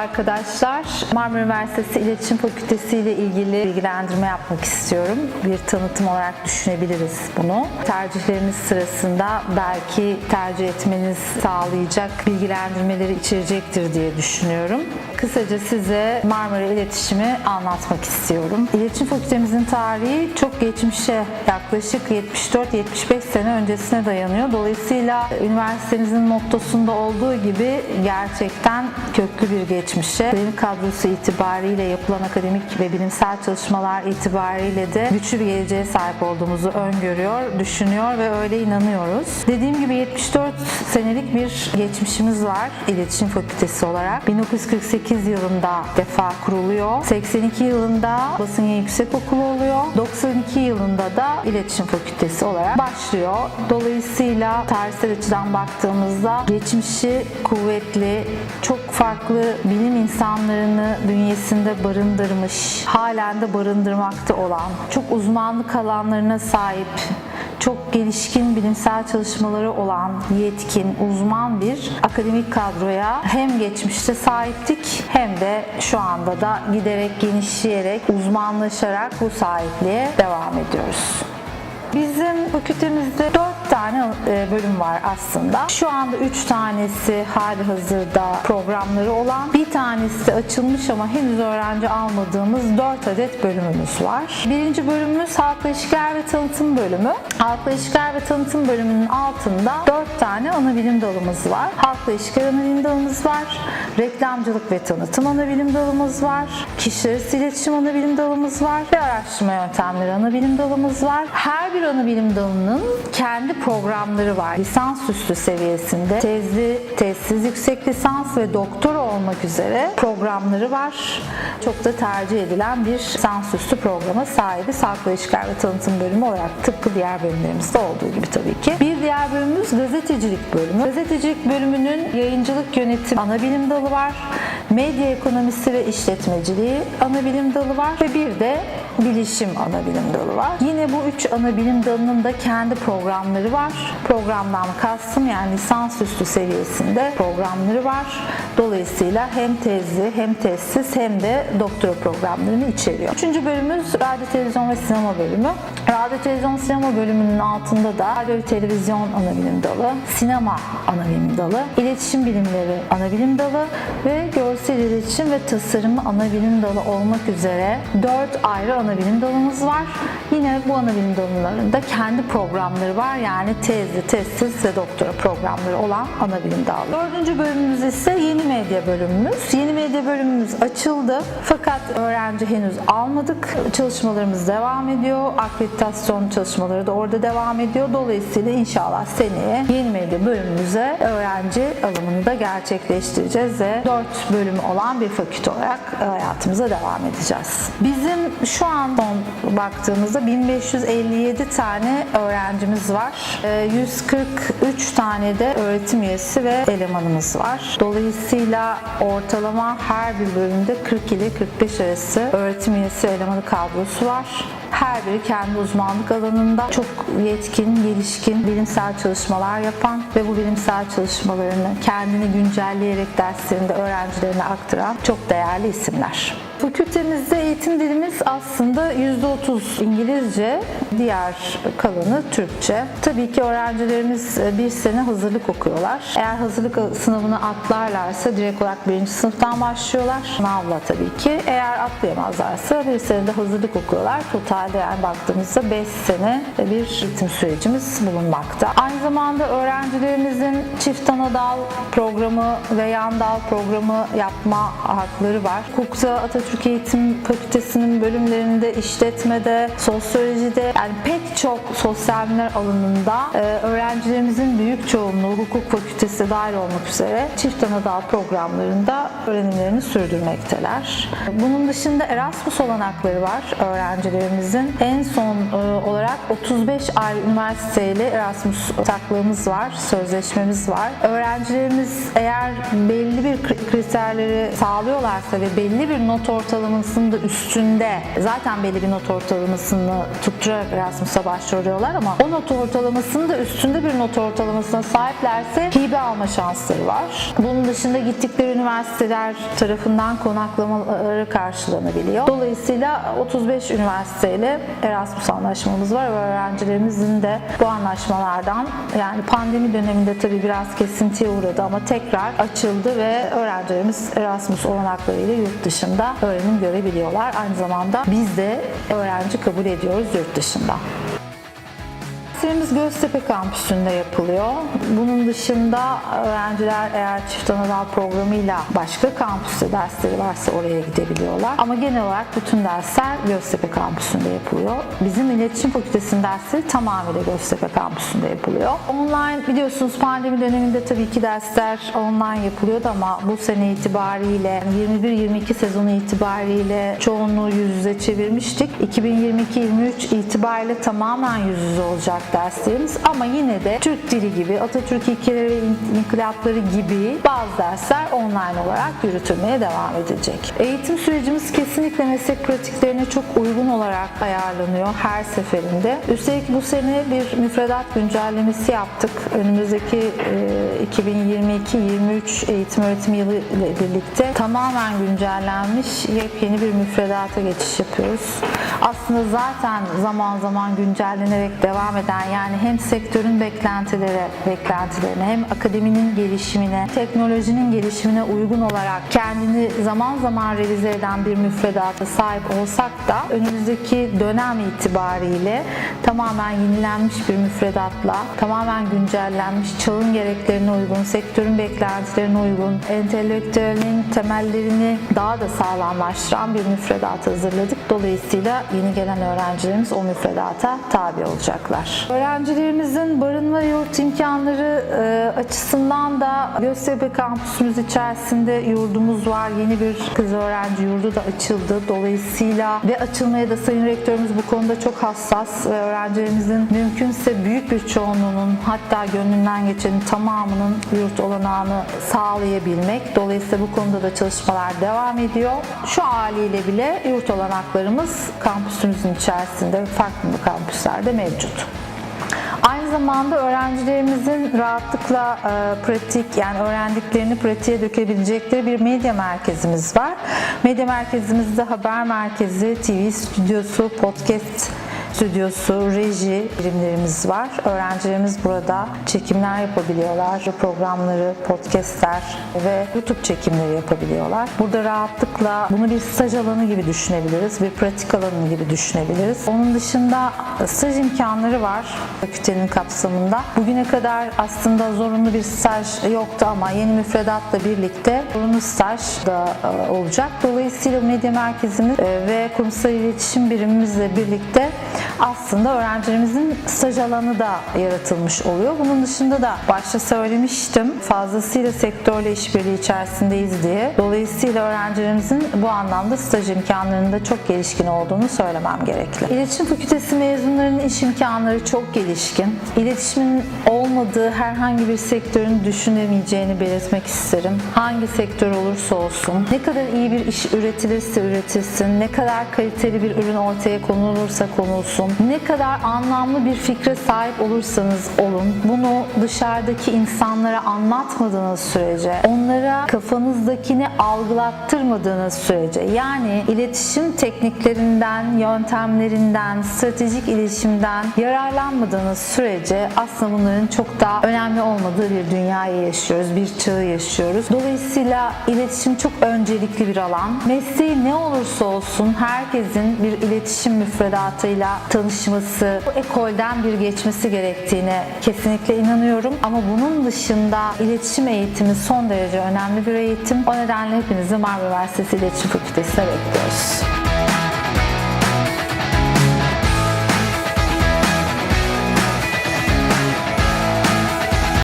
arkadaşlar. Marmara Üniversitesi İletişim Fakültesi ile ilgili bilgilendirme yapmak istiyorum. Bir tanıtım olarak düşünebiliriz bunu. Tercihleriniz sırasında belki tercih etmeniz sağlayacak bilgilendirmeleri içerecektir diye düşünüyorum. Kısaca size Marmara İletişim'i anlatmak istiyorum. İletişim Fakültemizin tarihi çok geçmişe yaklaşık 74-75 sene öncesine dayanıyor. Dolayısıyla üniversitemizin mottosunda olduğu gibi gerçekten köklü bir geçmişe, akademik kadrosu itibariyle yapılan akademik ve bilimsel çalışmalar itibariyle de güçlü bir geleceğe sahip olduğumuzu öngörüyor, düşünüyor ve öyle inanıyoruz. Dediğim gibi 74 senelik bir geçmişimiz var İletişim Fakültesi olarak. 1948 yılında defa kuruluyor. 82 yılında Basın Yayın Yüksekokulu oluyor. 92 yılında da İletişim Fakültesi olarak başlıyor. Dolayısıyla tarihsel açıdan baktığımızda geçmişi kuvvetli, çok farklı bilim insanlarını bünyesinde barındırmış, halen de barındırmakta olan, çok uzmanlık alanlarına sahip, çok gelişkin bilimsel çalışmaları olan yetkin, uzman bir akademik kadroya hem geçmişte sahiptik hem de şu anda da giderek genişleyerek, uzmanlaşarak bu sahipliğe devam ediyoruz. Bizim fakültemizde 4 tane e, bölüm var aslında. Şu anda 3 tanesi hali hazırda programları olan, bir tanesi açılmış ama henüz öğrenci almadığımız 4 adet bölümümüz var. Birinci bölümümüz Halkla İlişkiler ve Tanıtım bölümü. Halkla İlişkiler ve Tanıtım bölümünün altında 4 tane ana bilim dalımız var. Halkla İlişkiler ana bilim dalımız var. Reklamcılık ve Tanıtım ana bilim dalımız var. Kişiler iletişim ana bilim dalımız var. Ve araştırma yöntemleri ana bilim dalımız var. Her bir ana bilim dalının kendi programları var. Lisansüstü seviyesinde tezli, tezsiz yüksek lisans ve doktora olmak üzere programları var. Çok da tercih edilen bir lisansüstü programa sahibi Halkla İlişkiler ve Tanıtım bölümü olarak tıpkı diğer bölümlerimizde olduğu gibi tabii ki. Bir diğer bölümümüz gazetecilik bölümü. Gazetecilik bölümünün yayıncılık yönetim ana bilim dalı var. Medya ekonomisi ve işletmeciliği ana bilim dalı var ve bir de bilişim ana bilim dalı var. Yine bu üç ana bilim dalının da kendi programları var. Programdan kastım yani lisansüstü seviyesinde programları var. Dolayısıyla hem tezli hem tezsiz hem de doktora programlarını içeriyor. Üçüncü bölümümüz radyo, televizyon ve sinema bölümü. Radyo, televizyon, sinema bölümünün altında da radyo televizyon ana bilim dalı, sinema ana bilim dalı, iletişim bilimleri ana bilim dalı ve görsel iletişim ve tasarımı ana bilim dalı olmak üzere dört ayrı ana bilim dalımız var. Yine bu ana bilim dallarında kendi programları var. Yani tezli, tezsiz ve doktora programları olan ana bilim dalı. Dördüncü bölümümüz ise yeni medya bölümümüz. Yeni medya bölümümüz açıldı fakat öğrenci henüz almadık. Çalışmalarımız devam ediyor. Akreditasyon çalışmaları da orada devam ediyor. Dolayısıyla inşallah seneye yeni medya bölümümüze öğrenci alımını da gerçekleştireceğiz ve 4 bölümü olan bir fakülte olarak hayatımıza devam edeceğiz. Bizim şu an son baktığımızda 1557 tane öğrencimiz var. Ee, 143 tane de öğretim üyesi ve elemanımız var. Dolayısıyla ortalama her bir bölümde 40 ile 45 arası öğretim üyesi elemanı kadrosu var. Her biri kendi uzmanlık alanında çok yetkin, gelişkin bilimsel çalışmalar yapan ve bu bilimsel çalışmalarını kendini güncelleyerek derslerinde öğrencilerine aktaran çok değerli isimler. Fakültemizde eğitim dilimiz aslında %30 İngilizce, diğer kalanı Türkçe. Tabii ki öğrencilerimiz bir sene hazırlık okuyorlar. Eğer hazırlık sınavını atlarlarsa direkt olarak birinci sınıftan başlıyorlar. Sınavla tabii ki. Eğer atlayamazlarsa bir sene de hazırlık okuyorlar. Totalde yani baktığımızda 5 sene bir eğitim sürecimiz bulunmakta. Aynı zamanda öğrencilerimizin çift ana dal programı ve yan dal programı yapma hakları var. Hukukta Atatürk Eğitim Fakültesi'nin bölümlerinde işletmede, sosyolojide yani pek çok sosyal bilimler alanında e, öğrencilerimizin büyük çoğunluğu hukuk fakültesi dahil olmak üzere çift ana dal programlarında öğrenimlerini sürdürmekteler. Bunun dışında Erasmus olanakları var öğrencilerimizin. En son e, olarak 35 ayrı üniversiteyle Erasmus ortaklığımız var, sözleşmemiz var. Öğrencilerimiz eğer belli bir kriterleri sağlıyorlarsa ve belli bir not ortalamasının da üstünde zaten belli bir not ortalamasını tutturarak Erasmus'a başvuruyorlar ama o not ortalamasının da üstünde bir not ortalamasına sahiplerse hibe alma şansları var. Bunun dışında gittikleri üniversiteler tarafından konaklamaları karşılanabiliyor. Dolayısıyla 35 üniversiteyle Erasmus anlaşmamız var ve öğrencilerimizin de bu anlaşmalardan yani pandemi döneminde tabii biraz kesintiye uğradı ama tekrar açıldı ve öğrencilerimiz Erasmus olanaklarıyla yurt dışında öğrenim görebiliyorlar. Aynı zamanda biz de öğrenci kabul ediyoruz yurt dışında. Derslerimiz Göztepe kampüsünde yapılıyor. Bunun dışında öğrenciler eğer çift anadal programıyla başka kampüste dersleri varsa oraya gidebiliyorlar. Ama genel olarak bütün dersler Göztepe kampüsünde yapılıyor. Bizim iletişim fakültesinin dersleri tamamıyla Göztepe kampüsünde yapılıyor. Online biliyorsunuz pandemi döneminde tabii ki dersler online yapılıyordu ama bu sene itibariyle 21-22 sezonu itibariyle çoğunluğu yüz yüze çevirmiştik. 2022-23 itibariyle tamamen yüz yüze olacak derslerimiz ama yine de Türk dili gibi, Atatürk ilkeleri ve inkılapları gibi bazı dersler online olarak yürütülmeye devam edecek. Eğitim sürecimiz kesinlikle meslek pratiklerine çok uygun olarak ayarlanıyor her seferinde. Üstelik bu sene bir müfredat güncellemesi yaptık. Önümüzdeki e, 2022-23 eğitim öğretim yılı ile birlikte tamamen güncellenmiş yepyeni bir müfredata geçiş yapıyoruz. Aslında zaten zaman zaman güncellenerek devam eden yani hem sektörün beklentileri beklentilerine hem akademinin gelişimine, teknolojinin gelişimine uygun olarak kendini zaman zaman revize eden bir müfredata sahip olsak da önümüzdeki dönem itibariyle tamamen yenilenmiş bir müfredatla, tamamen güncellenmiş, çağın gereklerine uygun, sektörün beklentilerine uygun, entelektüelin temellerini daha da sağlamlaştıran bir müfredat hazırladık. Dolayısıyla yeni gelen öğrencilerimiz o müfredata tabi olacaklar. Öğrencilerimizin barınma yurt imkanları e, açısından da Göztepe kampüsümüz içerisinde yurdumuz var. Yeni bir kız öğrenci yurdu da açıldı. Dolayısıyla ve açılmaya da Sayın Rektörümüz bu konuda çok hassas öğrencilerimizin mümkünse büyük bir çoğunluğunun hatta gönlünden geçenin tamamının yurt olanağını sağlayabilmek. Dolayısıyla bu konuda da çalışmalar devam ediyor. Şu haliyle bile yurt olanaklarımız kampüsümüzün içerisinde farklı kampüslerde mevcut. Aynı zamanda öğrencilerimizin rahatlıkla e, pratik yani öğrendiklerini pratiğe dökebilecekleri bir medya merkezimiz var. Medya merkezimizde haber merkezi, TV stüdyosu, podcast stüdyosu, reji birimlerimiz var. Öğrencilerimiz burada çekimler yapabiliyorlar. Programları, podcastler ve YouTube çekimleri yapabiliyorlar. Burada rahatlıkla bunu bir staj alanı gibi düşünebiliriz. Bir pratik alanı gibi düşünebiliriz. Onun dışında staj imkanları var fakültenin kapsamında. Bugüne kadar aslında zorunlu bir staj yoktu ama yeni müfredatla birlikte zorunlu staj da e, olacak. Dolayısıyla medya merkezimiz e, ve kurumsal iletişim birimimizle birlikte aslında öğrencilerimizin staj alanı da yaratılmış oluyor. Bunun dışında da başta söylemiştim fazlasıyla sektörle işbirliği içerisindeyiz diye. Dolayısıyla öğrencilerimizin bu anlamda staj imkanlarında çok gelişkin olduğunu söylemem gerekli. İletişim Fakültesi mezunlarının iş imkanları çok gelişkin. İletişimin olmadığı herhangi bir sektörün düşünemeyeceğini belirtmek isterim. Hangi sektör olursa olsun, ne kadar iyi bir iş üretilirse üretilsin, ne kadar kaliteli bir ürün ortaya konulursa konulsun, ne kadar anlamlı bir fikre sahip olursanız olun, bunu dışarıdaki insanlara anlatmadığınız sürece, onlara kafanızdakini algılattırmadığınız sürece, yani iletişim tekniklerinden, yöntemlerinden, stratejik iletişimden yararlanmadığınız sürece aslında bunların çok daha önemli olmadığı bir dünyayı yaşıyoruz, bir çağı yaşıyoruz. Dolayısıyla iletişim çok öncelikli bir alan. Mesleği ne olursa olsun herkesin bir iletişim müfredatıyla tanışması, bu ekolden bir geçmesi gerektiğine kesinlikle inanıyorum. Ama bunun dışında iletişim eğitimi son derece önemli bir eğitim. O nedenle hepinizi Marmara Üniversitesi İletişim Fakültesi'ne bekliyoruz.